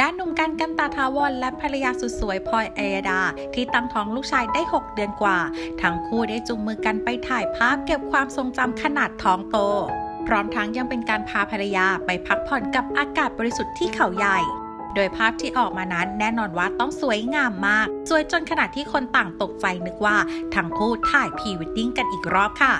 ด้านหนุ่มกันกันตาทาวรและภรรยาสุดสวยพลอยอยดา ที่ตั้งท้องลูกชายได้ 6 เดือนกว่า ทั้งคู่ได้จุงมือกันไปถ่ายภาพเก็บความทรงจำขนาดท้องโต พร้อมทั้งยังเป็นการพาภรรยาไปพักผ่อนกับอากาศบริสุทธิ์ที่เขาใหญ่ โดยภาพที่ออกมานั้นแน่นอนว่าต้องสวยงามมาก สวยจนขนาดที่คนต่างตกใจนึกว่า ทั้งคู่ถ่ายพรีเวดดิ้งกันอีกรอบค่ะ